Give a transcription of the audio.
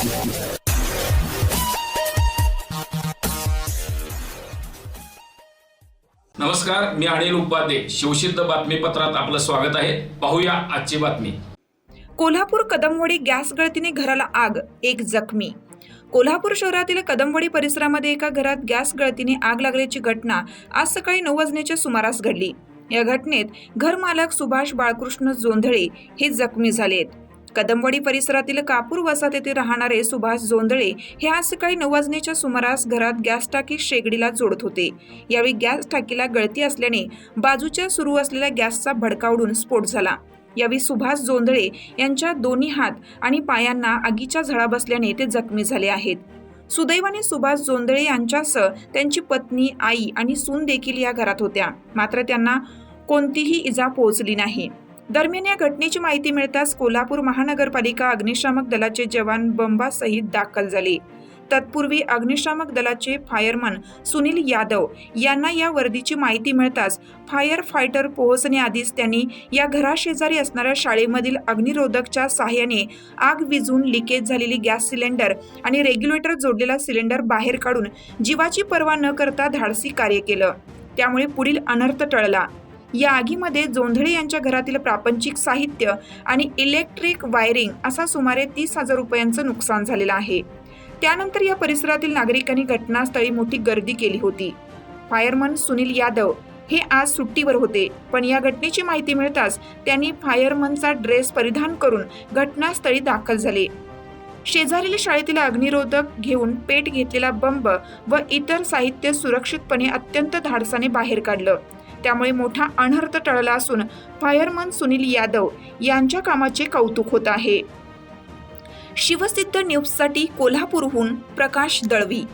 नमस्कार मी अनिल उपाध्ये. शिवसिद्ध बातमीपत्रात आपलं स्वागत आहे. पाहूया आजची बातमी. कोल्हापूर कदमवडी गॅस गळतीने घराला आग एक जखमी. कोल्हापूर शहरातील कदमवडी परिसरामध्ये एका घरात गॅस गळतीने आग लागल्याची घटना आज सकाळी नऊ वाजण्याच्या सुमारास घडली. या घटनेत घरमालक सुभाष बाळकृष्ण जोंधळे हे जखमी झालेत. कदमवाडी परिसरातील कापूर वसाहत येथे राहणारे सुभाष जोंदळे हे आज सकाळी नऊ वाजण्याच्या सुमारास घरात गॅस टाकी शेगडीला जोडत होते. यावेळी गॅस टाकीला गळती असल्याने बाजूच्या सुरू असलेल्या गॅसचा भडका उडून स्फोट झाला. यावेळी सुभाष जोंधळे यांच्या दोन्ही हात आणि पायांना आगीच्या झळा बसल्याने ते जखमी झाले आहेत. सुदैवाने सुभाष जोंधळे यांच्यासह त्यांची पत्नी आई आणि सून देखील या घरात होत्या. मात्र त्यांना कोणतीही इजा पोहोचली नाही. दरम्यान या घटनेची माहिती मिळताच कोल्हापूर महानगरपालिका अग्निशामक दलाचे जवान बंबासहित दाखल झाले. तत्पूर्वी अग्निशामक दलाचे फायरमन सुनील यादव यांना या वर्दीची माहिती मिळताच फायर फायटर पोहोचण्याआधीच त्यांनी या घराशेजारी असणाऱ्या शाळेमधील अग्निरोधकच्या सहाय्याने आग विझून लिकेज झालेली गॅस सिलेंडर आणि रेग्युलेटर जोडलेला सिलेंडर बाहेर काढून जीवाची पर्वा न करता धाडसी कार्य केलं. त्यामुळे पुढील अनर्थ टळला. या आगीमध्ये जोंधळे यांच्या घरातील प्रापंचिक साहित्य आणि इलेक्ट्रिक वायरिंग असा सुमारे तीस हजार रुपयांचं नुकसान झालेलं आहे. त्यानंतर या परिसरातील नागरिकांनी घटनास्थळी मोठी गर्दी केली होती. फायरमन सुनील यादव हे आज सुट्टीवर होते पण या घटनेची माहिती मिळताच त्यांनी फायरमनचा ड्रेस परिधान करून घटनास्थळी दाखल झाले. शेजारील शाळेतील अग्निरोधक घेऊन पेट घेतलेला बंब व इतर साहित्य सुरक्षितपणे अत्यंत धाडसाने बाहेर काढलं. त्यामुळे मोठा अनर्थ टळला असून फायरमन सुनील यादव यांच्या कामाचे कौतुक होत आहे. शिवसिद्ध न्यूजसाठी कोल्हापूरहून प्रकाश दळवी.